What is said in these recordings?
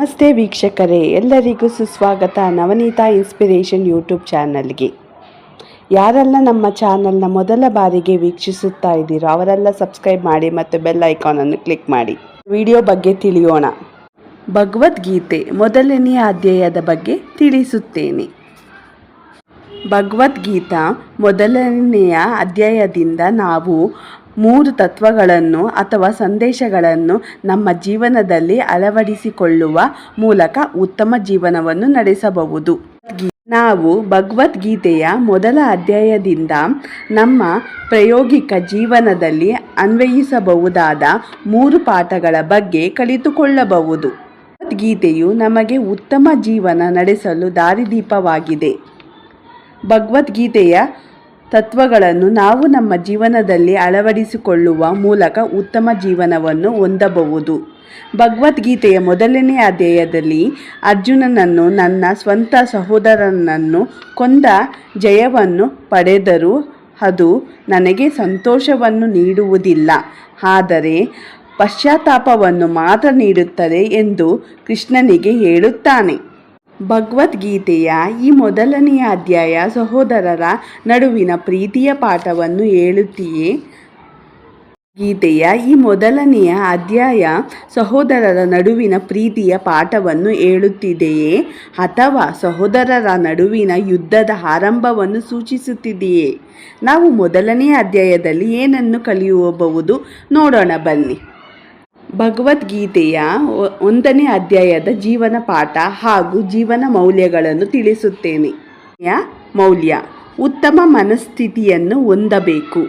ನಮಸ್ತೆ ವೀಕ್ಷಕರೇ, ಎಲ್ಲರಿಗೂ ಸುಸ್ವಾಗತ ನವನೀತಾ ಇನ್ಸ್ಪಿರೇಷನ್ ಯೂಟ್ಯೂಬ್ ಚಾನಲ್ಗೆ. ಯಾರೆಲ್ಲ ನಮ್ಮ ಚಾನಲ್ನ ಮೊದಲ ಬಾರಿಗೆ ವೀಕ್ಷಿಸುತ್ತಾ ಇದ್ದೀರೋ ಅವರೆಲ್ಲ ಸಬ್ಸ್ಕ್ರೈಬ್ ಮಾಡಿ ಮತ್ತು ಬೆಲ್ ಐಕಾನನ್ನು ಕ್ಲಿಕ್ ಮಾಡಿ. ವಿಡಿಯೋ ಬಗ್ಗೆ ತಿಳಿಯೋಣ. ಭಗವದ್ಗೀತೆ ಮೊದಲನೆಯ ಅಧ್ಯಾಯದ ಬಗ್ಗೆ ತಿಳಿಸುತ್ತೇನೆ. ಭಗವದ್ಗೀತಾ ಮೊದಲನೆಯ ಅಧ್ಯಾಯದಿಂದ ನಾವು ಮೂರು ತತ್ವಗಳನ್ನು ಅಥವಾ ಸಂದೇಶಗಳನ್ನು ನಮ್ಮ ಜೀವನದಲ್ಲಿ ಅಳವಡಿಸಿಕೊಳ್ಳುವ ಮೂಲಕ ಉತ್ತಮ ಜೀವನವನ್ನು ನಡೆಸಬಹುದು. ನಾವು ಭಗವದ್ಗೀತೆಯ ಮೊದಲ ಅಧ್ಯಾಯದಿಂದ ನಮ್ಮ ಪ್ರಾಯೋಗಿಕ ಜೀವನದಲ್ಲಿ ಅನ್ವಯಿಸಬಹುದಾದ ಮೂರು ಪಾಠಗಳ ಬಗ್ಗೆ ಕಲಿತುಕೊಳ್ಳಬಹುದು. ಭಗವದ್ಗೀತೆಯು ನಮಗೆ ಉತ್ತಮ ಜೀವನ ನಡೆಸಲು ದಾರಿದೀಪವಾಗಿದೆ. ಭಗವದ್ಗೀತೆಯ ತತ್ವಗಳನ್ನು ನಾವು ನಮ್ಮ ಜೀವನದಲ್ಲಿ ಅಳವಡಿಸಿಕೊಳ್ಳುವ ಮೂಲಕ ಉತ್ತಮ ಜೀವನವನ್ನು ಹೊಂದಬಹುದು. ಭಗವದ್ಗೀತೆಯ ಮೊದಲನೇ ಅಧ್ಯಾಯದಲ್ಲಿ ಅರ್ಜುನನನ್ನು ನನ್ನ ಸ್ವಂತ ಸಹೋದರನನ್ನು ಕೊಂದ ಜಯವನ್ನು ಪಡೆದರೂ ಅದು ನನಗೆ ಸಂತೋಷವನ್ನು ನೀಡುವುದಿಲ್ಲ. ಆದರೆ ಪಶ್ಚಾತ್ತಾಪವನ್ನು ಮಾತ್ರ ನೀಡುತ್ತದೆ ಎಂದು ಕೃಷ್ಣನಿಗೆ ಹೇಳುತ್ತಾನೆ. ಭಗವದ್ಗೀತೆಯ ಈ ಮೊದಲನೆಯ ಅಧ್ಯಾಯ ಸಹೋದರರ ನಡುವಿನ ಪ್ರೀತಿಯ ಪಾಠವನ್ನು ಹೇಳುತ್ತೀಯೇ. ಗೀತೆಯ ಈ ಮೊದಲನೆಯ ಅಧ್ಯಾಯ ಸಹೋದರರ ನಡುವಿನ ಪ್ರೀತಿಯ ಪಾಠವನ್ನು ಹೇಳುತ್ತಿದೆಯೇ ಅಥವಾ ಸಹೋದರರ ನಡುವಿನ ಯುದ್ಧದ ಆರಂಭವನ್ನು ಸೂಚಿಸುತ್ತಿದೆಯೇ. ನಾವು ಮೊದಲನೆಯ ಅಧ್ಯಾಯದಲ್ಲಿ ಏನನ್ನು ಕಲಿಯಬಹುದು ನೋಡೋಣ ಬನ್ನಿ. ಭಗವದ್ಗೀತೆಯ ಒಂದನೇ ಅಧ್ಯಾಯದ ಜೀವನ ಪಾಠ ಹಾಗೂ ಜೀವನ ಮೌಲ್ಯಗಳನ್ನು ತಿಳಿಸುತ್ತೇನೆ. ಮೌಲ್ಯ, ಉತ್ತಮ ಮನಸ್ಥಿತಿಯನ್ನು ಹೊಂದಬೇಕು.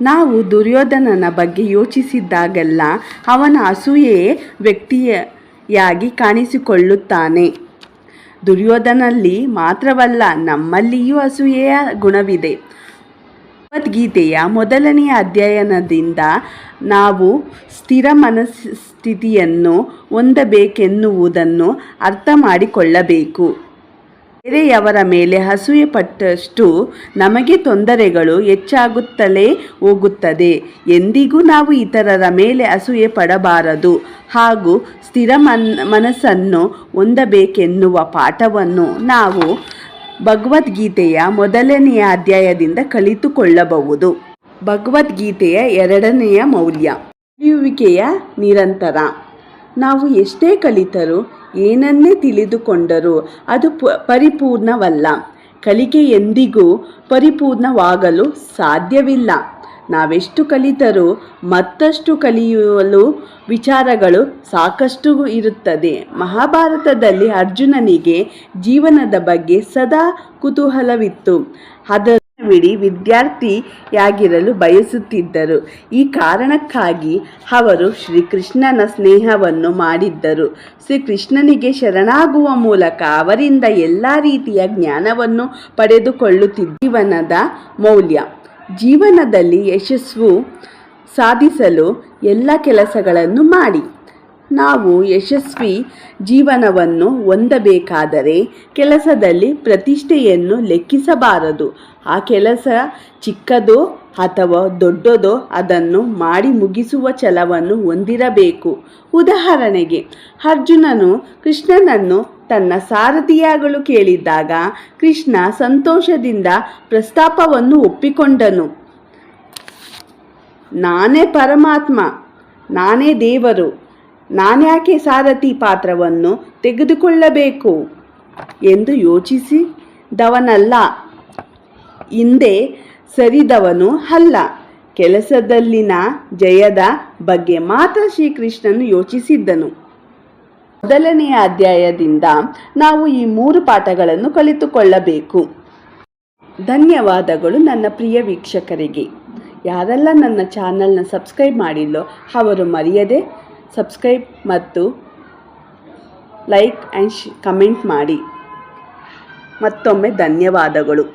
ನಾವು ದುರ್ಯೋಧನನ ಬಗ್ಗೆ ಯೋಚಿಸಿದ್ದಾಗೆಲ್ಲ ಅವನ ಅಸೂಯೆಯೇ ವ್ಯಕ್ತಿಯಾಗಿ ಕಾಣಿಸಿಕೊಳ್ಳುತ್ತಾನೆ. ದುರ್ಯೋಧನಲ್ಲಿ ಮಾತ್ರವಲ್ಲ, ನಮ್ಮಲ್ಲಿಯೂ ಅಸೂಯೆಯ ಗುಣವಿದೆ. ಭಗವದ್ಗೀತೆಯ ಮೊದಲನೆಯ ಅಧ್ಯಯನದಿಂದ ನಾವು ಸ್ಥಿರ ಮನಸ್ಥಿತಿಯನ್ನು ಹೊಂದಬೇಕೆನ್ನುವುದನ್ನು ಅರ್ಥ ಮಾಡಿಕೊಳ್ಳಬೇಕು. ಬೇರೆಯವರ ಮೇಲೆ ಹಸುವೆ ಪಟ್ಟಷ್ಟು ನಮಗೆ ತೊಂದರೆಗಳು ಹೆಚ್ಚಾಗುತ್ತಲೇ ಹೋಗುತ್ತದೆ. ಎಂದಿಗೂ ನಾವು ಇತರರ ಮೇಲೆ ಅಸೂಯೆ ಪಡಬಾರದು ಹಾಗೂ ಸ್ಥಿರ ಮನ್, ಮನಸ್ಸನ್ನು ಹೊಂದಬೇಕೆನ್ನುವ ಪಾಠವನ್ನು ನಾವು ಭಗವದ್ಗೀತೆಯ ಮೊದಲನೆಯ ಅಧ್ಯಾಯದಿಂದ ಕಲಿತುಕೊಳ್ಳಬಹುದು. ಭಗವದ್ಗೀತೆಯ ಎರಡನೆಯ ಮೌಲ್ಯ ಕಲಿಯುವಿಕೆಯ ನಿರಂತರ. ನಾವು ಎಷ್ಟೇ ಕಲಿತರೂ ಏನನ್ನೇ ತಿಳಿದುಕೊಂಡರೂ ಅದು ಪರಿಪೂರ್ಣವಲ್ಲ. ಕಲಿಕೆ ಎಂದಿಗೂ ಪರಿಪೂರ್ಣವಾಗಲು ಸಾಧ್ಯವಿಲ್ಲ. ನಾವೆಷ್ಟು ಕಲಿತರೂ ಮತ್ತಷ್ಟು ಕಲಿಯಲು ವಿಚಾರಗಳು ಸಾಕಷ್ಟು ಇರುತ್ತದೆ. ಮಹಾಭಾರತದಲ್ಲಿ ಅರ್ಜುನನಿಗೆ ಜೀವನದ ಬಗ್ಗೆ ಸದಾ ಕುತೂಹಲವಿತ್ತು. ಅದರ ಬಿಡಿ ವಿದ್ಯಾರ್ಥಿಯಾಗಿರಲು ಬಯಸುತ್ತಿದ್ದರು. ಈ ಕಾರಣಕ್ಕಾಗಿ ಅವರು ಶ್ರೀಕೃಷ್ಣನ ಸ್ನೇಹವನ್ನು ಮಾಡಿದ್ದರು. ಶ್ರೀಕೃಷ್ಣನಿಗೆ ಶರಣಾಗುವ ಮೂಲಕ ಅವರಿಂದ ಎಲ್ಲ ರೀತಿಯ ಜ್ಞಾನವನ್ನು ಪಡೆದುಕೊಳ್ಳುತ್ತಿದ್ದ ಜೀವನದ ಮೌಲ್ಯ. ಜೀವನದಲ್ಲಿ ಯಶಸ್ಸು ಸಾಧಿಸಲು ಎಲ್ಲ ಕೆಲಸಗಳನ್ನು ಮಾಡಿ. ನಾವು ಯಶಸ್ವಿ ಜೀವನವನ್ನು ಹೊಂದಬೇಕಾದರೆ ಕೆಲಸದಲ್ಲಿ ಪ್ರತಿಷ್ಠೆಯನ್ನು ಲೆಕ್ಕಿಸಬಾರದು. ಆ ಕೆಲಸ ಚಿಕ್ಕದೋ ಅಥವಾ ದೊಡ್ಡದೋ ಅದನ್ನು ಮಾಡಿ ಮುಗಿಸುವ ಛಲವನ್ನು ಹೊಂದಿರಬೇಕು. ಉದಾಹರಣೆಗೆ, ಅರ್ಜುನನು ಕೃಷ್ಣನನ್ನು ತನ್ನ ಸಾರಥಿಯಾಗಲು ಕೇಳಿದ್ದಾಗ ಕೃಷ್ಣ ಸಂತೋಷದಿಂದ ಪ್ರಸ್ತಾಪವನ್ನು ಒಪ್ಪಿಕೊಂಡನು. ನಾನೇ ಪರಮಾತ್ಮ, ನಾನೇ ದೇವರು, ನಾನ್ಯಾಕೆ ಸಾರಥಿ ಪಾತ್ರವನ್ನು ತೆಗೆದುಕೊಳ್ಳಬೇಕು ಎಂದು ಯೋಚಿಸಿದವನಲ್ಲ ಹಿಂದೆ ಸರಿದವನು ಅಲ್ಲ. ಕೆಲಸದಲ್ಲಿನ ಜಯದ ಬಗ್ಗೆ ಮಾತ್ರ ಶ್ರೀಕೃಷ್ಣನು ಯೋಚಿಸಿದ್ದನು. ಮೊದಲನೆಯ ಅಧ್ಯಾಯದಿಂದ ನಾವು ಈ ಮೂರು ಪಾಠಗಳನ್ನು ಕಲಿತುಕೊಳ್ಳಬೇಕು. ಧನ್ಯವಾದಗಳು ನನ್ನ ಪ್ರಿಯ ವೀಕ್ಷಕರಿಗೆ. ಯಾರೆಲ್ಲ ನನ್ನ ಚಾನಲ್ನ ಸಬ್ಸ್ಕ್ರೈಬ್ ಮಾಡಿಲ್ಲೋ ಅವರು ಮರೆಯದೆ ಸಬ್ಸ್ಕ್ರೈಬ್ ಮತ್ತು ಲೈಕ್ ಆ್ಯಂಡ್ ಕಮೆಂಟ್ ಮಾಡಿ. ಮತ್ತೊಮ್ಮೆ ಧನ್ಯವಾದಗಳು.